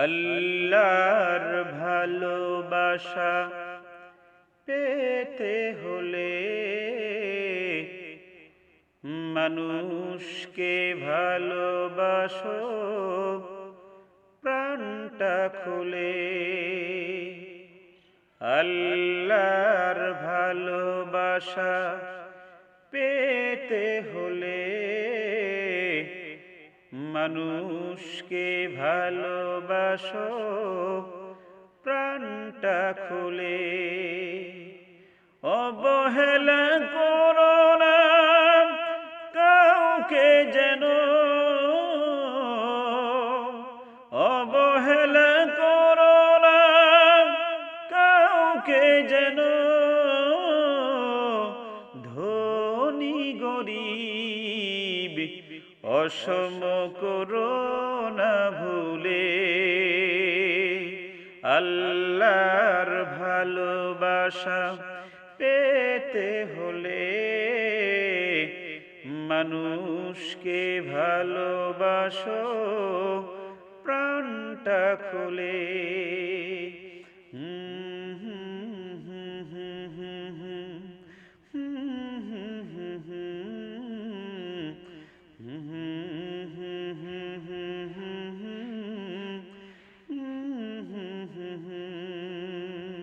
আল্লাহর ভালোবাসা পেতে হলে মানুষকে ভালোবাসো প্রাণটা খুলে। আল্লাহর ভালোবাসা পেতে হলে মানুষকে ভালোবাসো, প্রাণটা খুলে অবহেলা করো না, কাউকে যেন অবহেলা করো না, কাউকে যেন ধনী গরিব অসম করো না ভুলে আল্লাহর ভালোবাসা পেতে হলে মানুষকে ভালোবাসো প্রাণটা খুলে।